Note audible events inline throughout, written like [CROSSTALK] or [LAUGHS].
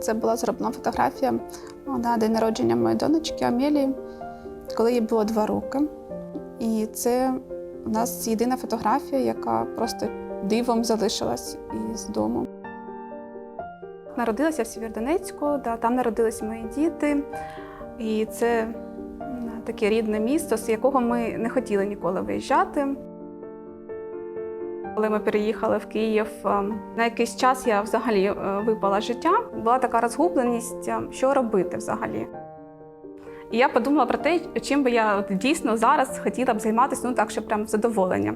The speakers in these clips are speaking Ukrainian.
Це була зроблена фотографія на день народження моєї донечки Амелії, коли їй було два роки. І це у нас єдина фотографія, яка просто дивом залишилась із дому. Народилася в Сєвєродонецьку, да, там народились мої діти. І це таке рідне місто, з якого ми не хотіли ніколи виїжджати. Коли ми переїхали в Київ, е, на якийсь час я взагалі е, випала життя. Була така розгубленість, е, що робити взагалі. І я подумала про те, чим би я дійсно зараз хотіла б займатися, ну так, що прям задоволення.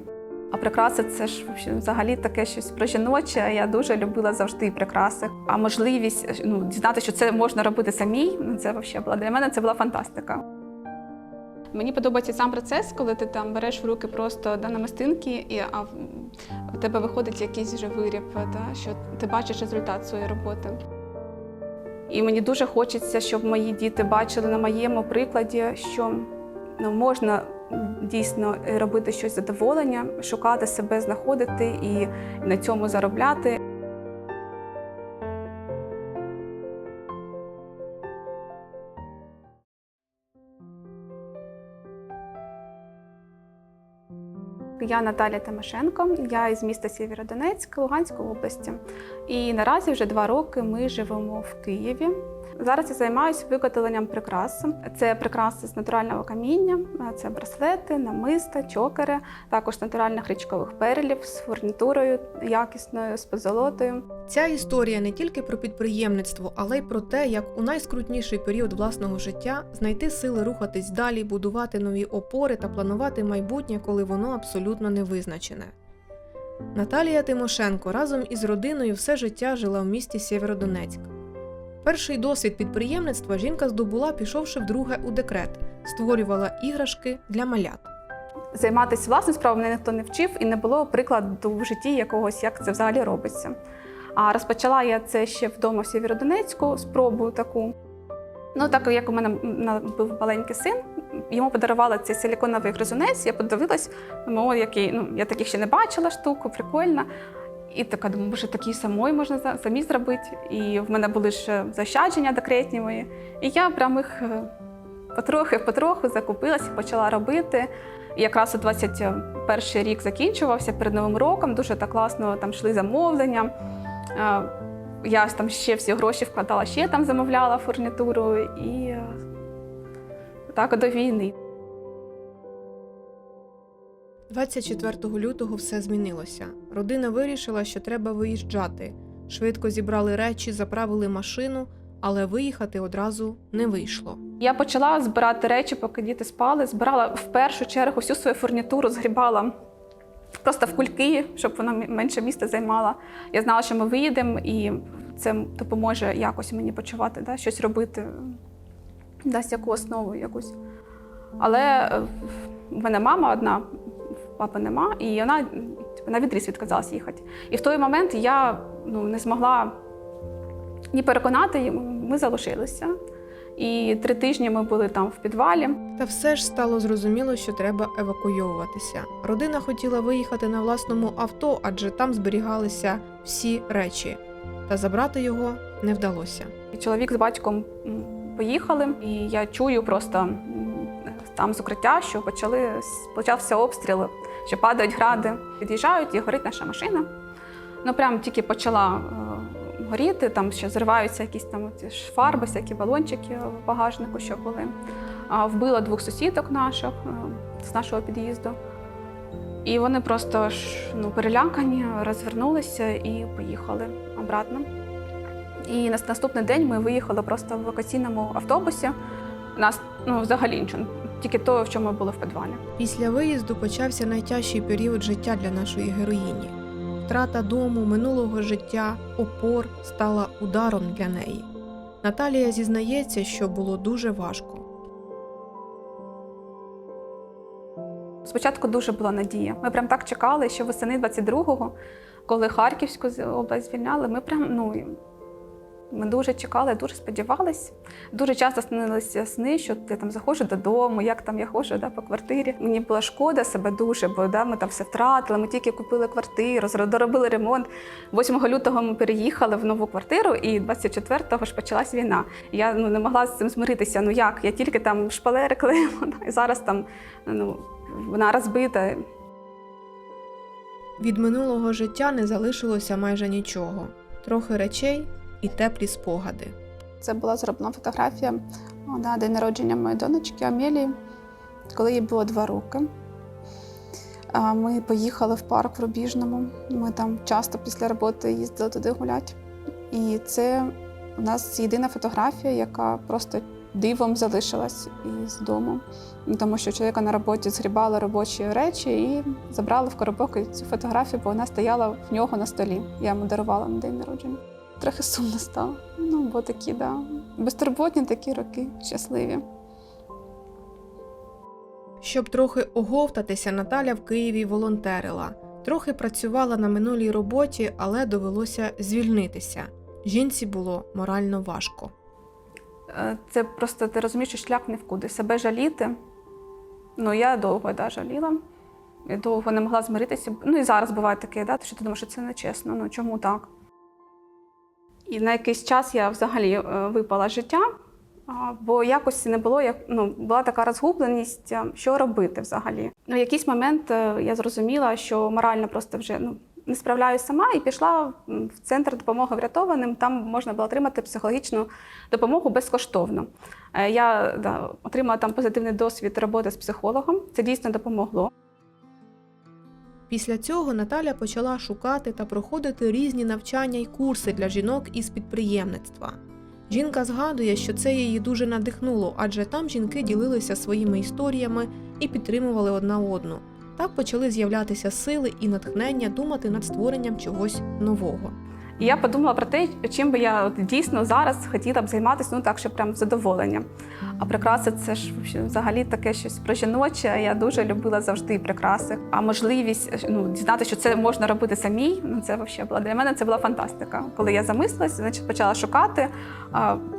А прикраси це ж взагалі таке щось про жіноче. Я дуже любила завжди прикраси. А можливість ну, дізнатися, що це можна робити самій, ну це вообще була для мене це була фантастика. Мені подобається сам процес, коли ти там береш в руки просто да, намистинки, і а в тебе виходить якийсь вже виріб, да, що ти бачиш результат своєї роботи. І мені дуже хочеться, щоб мої діти бачили на моєму прикладі, що ну, можна дійсно робити щось задоволення, шукати себе, знаходити і на цьому заробляти. Я Наталя Тимошенко, я із міста Сєвєродонецьк, Луганської області. І наразі вже два роки ми живемо в Києві. Зараз я займаюся виготовленням прикрас. Це прикраси з натурального каміння, це браслети, намиста, чокери, також натуральних річкових перлів з фурнітурою якісною, з позолотою. Ця історія не тільки про підприємництво, але й про те, як у найскрутніший період власного життя знайти сили рухатись далі, будувати нові опори та планувати майбутнє, коли воно абсолютно не визначене. Наталія Тимошенко разом із родиною все життя жила в місті Сєвєродонецьк. Перший досвід підприємництва жінка здобула, пішовши вдруге у декрет, створювала іграшки для малят. Займатися власною справою мене ніхто не вчив і не було прикладу в житті якогось, як це взагалі робиться. А розпочала я це ще вдома в Сєвєродонецьку, спробу таку. Ну, так як у мене був маленький син, йому подарували цей силіконовий гризунець, я подивилась, думаю, який, ну, я таких ще не бачила штуку, прикольно. І така думаю, може, такі самої можна самі зробити. І в мене були ще заощадження декретні мої. І я прям їх е, потрохи-потроху закупилась і почала робити. І якраз у 21 рік закінчувався перед Новим роком, дуже так класно там йшли замовлення. Е, Я там ще всі гроші вкладала, ще там замовляла фурнітуру і е, так до війни. 24 лютого все змінилося. Родина вирішила, що треба виїжджати. Швидко зібрали речі, заправили машину, але виїхати одразу не вийшло. Я почала збирати речі, поки діти спали. Збирала в першу чергу всю свою фурнітуру, згрібала просто в кульки, щоб вона менше місця займала. Я знала, що ми виїдемо, і це допоможе якось мені почувати, да, щось робити, дасть яку основу якусь. Але е, в мене мама одна, папи нема, і вона, вона відріз відказалась їхати. І в той момент я ну, не змогла ні переконати, ми залишилися. І три тижні ми були там в підвалі. Та все ж стало зрозуміло, що треба евакуйовуватися. Родина хотіла виїхати на власному авто, адже там зберігалися всі речі. Та забрати його не вдалося. Чоловік з батьком поїхали, і я чую просто там з укриття, що почали почався обстріл, що падають гради. Під'їжджають і горить наша машина. Ну прям тільки почала е, горіти, там ще зриваються якісь там фарби, всякі балончики в багажнику, що були. Вбила двох сусідок наших е, з нашого під'їзду. І вони просто ну, перелякані, розвернулися і поїхали обратно. І на наступний день ми виїхали просто в евакуаційному автобусі. Нас ну, взагалі нічого, тільки то, в чому ми були в підвалі. Після виїзду почався найтяжчий період життя для нашої героїні. Втрата дому, минулого життя, опор стала ударом для неї. Наталія зізнається, що було дуже важко. Спочатку дуже була надія. Ми прям так чекали, що восени 22-го, коли Харківську область звільняли, ми прям ну Ми дуже чекали, дуже сподівались. Дуже часто снилися сни, що я там заходжу додому, як там я ходжу да, по квартирі. Мені була шкода себе дуже, бо да, ми там все втратили. Ми тільки купили квартиру, доробили ремонт. 8 лютого ми переїхали в нову квартиру, і 24-го ж почалась війна. Я ну, не могла з цим змиритися. Ну як? Я тільки там шпалери клеїла, і зараз там ну, вона розбита. Від минулого життя не залишилося майже нічого. Трохи речей і теплі спогади. Це була зроблена фотографія на день народження моєї донечки Амелії, коли їй було два роки. Ми поїхали в парк в Рубіжному. Ми там часто після роботи їздили туди гуляти. І це у нас єдина фотографія, яка просто дивом залишилась із дому. Тому що чоловіка на роботі згрібали робочі речі і забрали в коробок цю фотографію, бо вона стояла в нього на столі. Я йому дарувала на день народження. Трохи сумно стало. Ну, бо такі, да. Безтурботні такі роки щасливі. Щоб трохи оговтатися, Наталя в Києві волонтерила. Трохи працювала на минулій роботі, але довелося звільнитися. Жінці було морально важко. Е, Це просто ти розумієш, що шлях не вкуди. Себе жаліти. Ну, я довго да, жаліла. Я довго не могла змиритися. Ну і зараз буває таке, да, що ти думаєш, що це нечесно. Ну чому так? І на якийсь час я взагалі е, випала життя, бо якось не було, як ну, була така розгубленість, що робити взагалі. Ну, в якийсь момент е, я зрозуміла, що морально просто вже ну, не справляюсь сама і пішла в центр допомоги врятованим. Там можна було отримати психологічну допомогу безкоштовно. Е, Я да, отримала там позитивний досвід роботи з психологом. Це дійсно допомогло. Після цього Наталя почала шукати та проходити різні навчання й курси для жінок із підприємництва. Жінка згадує, що це її дуже надихнуло, адже там жінки ділилися своїми історіями і підтримували одна одну. Так почали з'являтися сили і натхнення думати над створенням чогось нового. І я подумала про те, чим би я дійсно зараз хотіла б займатися, ну так, щоб прям з задоволенням. А прикраси це ж взагалі таке щось про жіноче. Я дуже любила завжди прикраси. А можливість ну, дізнатися, що це можна робити самій, ну це вообще була для мене це була фантастика. Коли я замислилась, значить почала шукати,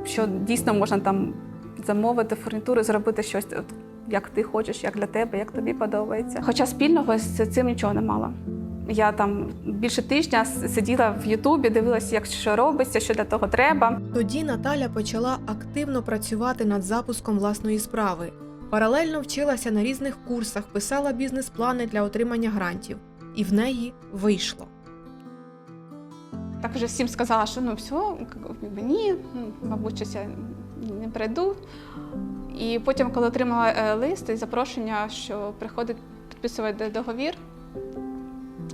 що дійсно можна там замовити фурнітуру, зробити щось. Як ти хочеш, як для тебе, як тобі подобається. Хоча спільного з цим нічого не мала. Я там більше тижня сиділа в Ютубі, дивилася, як що робиться, що для того треба. Тоді Наталя почала активно працювати над запуском власної справи. Паралельно вчилася на різних курсах, писала бізнес-плани для отримання грантів, і в неї вийшло. Так вже всім сказала, що ну все, ні, ну, мабуть, щось я не прийду. І потім, коли отримала е, лист і запрошення, що приходить підписувати договір,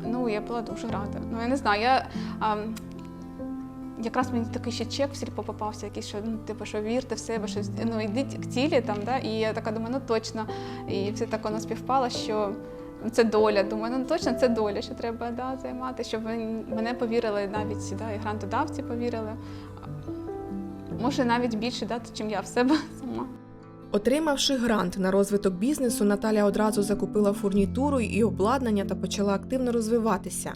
ну я була дуже рада. Ну я не знаю, я а, якраз мені такий ще чек в сільпо попався, якийсь, що ну, типу, що вірте в себе, що ну йдіть к цілі там, да? і я така думаю, ну точно. І все так воно співпало, що це доля. Думаю, ну точно це доля, що треба да, займати, щоб мене повірили навіть да, і грантодавці повірили. Може, навіть більше, да, чим я в себе. Отримавши грант на розвиток бізнесу, Наталя одразу закупила фурнітуру і обладнання та почала активно розвиватися.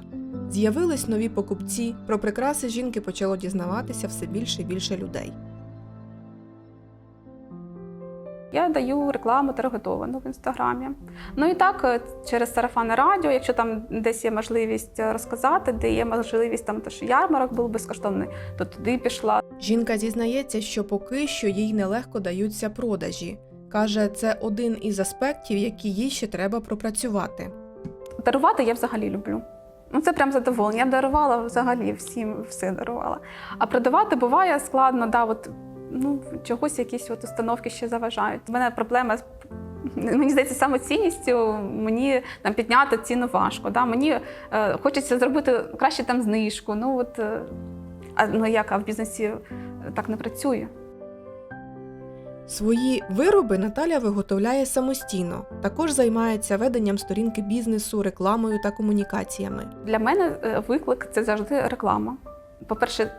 З'явились нові покупці. Про прикраси жінки почало дізнаватися все більше і більше людей. Я даю рекламу таргетовану в інстаграмі. Ну і так, е, через сарафанне радіо, якщо там десь є можливість е, розказати, де є можливість там, то що ярмарок був безкоштовний, то туди пішла. Жінка зізнається, що поки що їй нелегко даються продажі. Каже, це один із аспектів, які їй ще треба пропрацювати. Дарувати я взагалі люблю. Ну, це прям задоволення. Я дарувала взагалі всім все дарувала. А продавати буває складно, да, от, ну, чогось якісь от установки ще заважають. У мене проблема з мені здається, самоцінністю мені там підняти ціну важко. Да? Мені е, хочеться зробити краще там знижку. Ну от е, а ну як а в бізнесі е, так не працює. Свої вироби Наталя виготовляє самостійно. Також займається веденням сторінки бізнесу, рекламою та комунікаціями. Для мене е, виклик це завжди реклама. По-перше, м,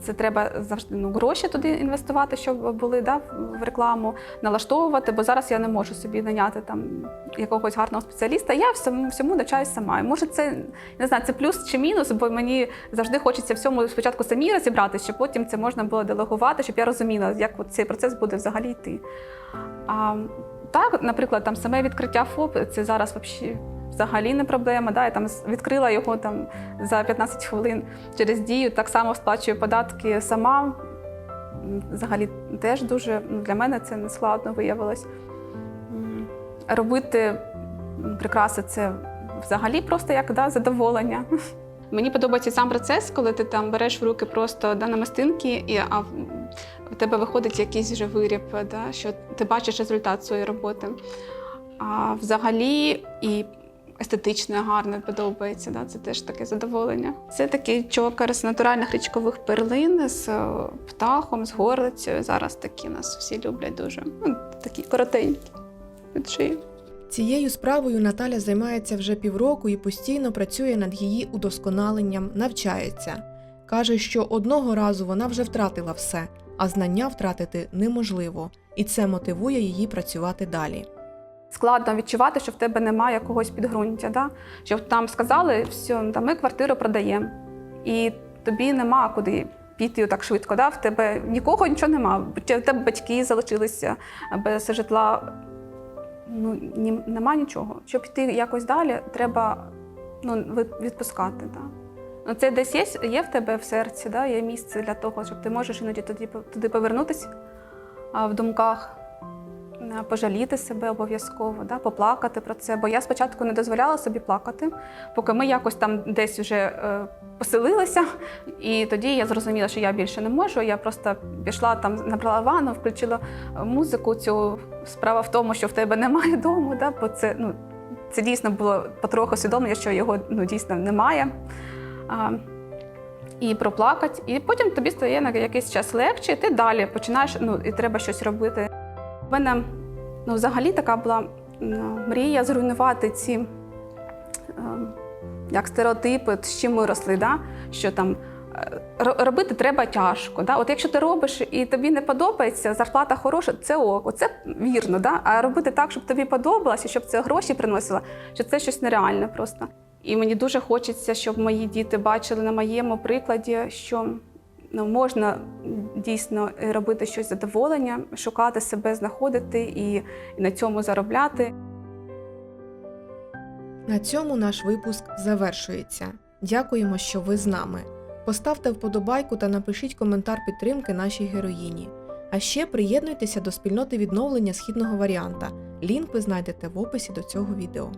це треба завжди ну, гроші туди інвестувати, щоб були да, в рекламу, налаштовувати, бо зараз я не можу собі наняти там якогось гарного спеціаліста. Я всьому, всьому навчаюсь сама. І може, це не знаю, це плюс чи мінус, бо мені завжди хочеться всьому спочатку самі розібратися, щоб потім це можна було делегувати, щоб я розуміла, як от цей процес буде взагалі йти. А, так, наприклад, там саме відкриття ФОП це зараз взагалі. Взагалі не проблема. Да? Я там відкрила його там за 15 хвилин через дію, так само сплачую податки сама. Взагалі теж дуже ну, для мене це не складно виявилось. Робити прикраси це взагалі просто як да, задоволення. [LAUGHS] Мені подобається сам процес, коли ти там береш в руки просто да, намистинки, і а в тебе виходить якийсь вже виріб, да, що ти бачиш результат своєї роботи. А взагалі і естетично гарно подобається. Да? Це теж таке задоволення. Це такий чокер з натуральних річкових перлин, з е, птахом, з горлицею. Зараз такі нас всі люблять дуже. Ну, такі коротенькі від шиї. Цією справою Наталя займається вже півроку і постійно працює над її удосконаленням, навчається. Каже, що одного разу вона вже втратила все, а знання втратити неможливо, і це мотивує її працювати далі. Складно відчувати, що в тебе немає якогось підґрунтя. Да? Що там сказали, все, та ми квартиру продаємо, і тобі нема куди піти так швидко. Да? В тебе нікого нічого нема. В тебе батьки залишилися без житла. Ну, ні, нема нічого. Щоб йти якось далі, треба ну, відпускати. Да? Ну, це десь є, є в тебе в серці, да? є місце для того, щоб ти можеш іноді туди, туди повернутися в думках. Е, пожаліти себе обов'язково, да, поплакати про це. Бо я спочатку не дозволяла собі плакати, поки ми якось там десь вже е, поселилися. І тоді я зрозуміла, що я більше не можу. Я просто пішла там, набрала ванну, включила е, музику. Цю справа в тому, що в тебе немає дому, да, бо це, ну, це дійсно було потроху усвідомлення, що його ну, дійсно немає. А, і проплакати, і потім тобі стає на якийсь час легше, і ти далі починаєш, ну і треба щось робити. У мене ну, взагалі така була мрія зруйнувати ці е, як стереотипи, з чим ми росли, да? що там е, робити треба тяжко. Да? От якщо ти робиш і тобі не подобається, зарплата хороша, це ок, оце вірно. Да? А робити так, щоб тобі подобалося, щоб це гроші приносило, що це щось нереальне просто. І мені дуже хочеться, щоб мої діти бачили на моєму прикладі, що ну, можна дійсно робити щось задоволення, шукати себе, знаходити і, і на цьому заробляти. На цьому наш випуск завершується. Дякуємо, що ви з нами. Поставте вподобайку та напишіть коментар підтримки нашій героїні. А ще приєднуйтеся до спільноти відновлення східного варіанта. Лінк ви знайдете в описі до цього відео.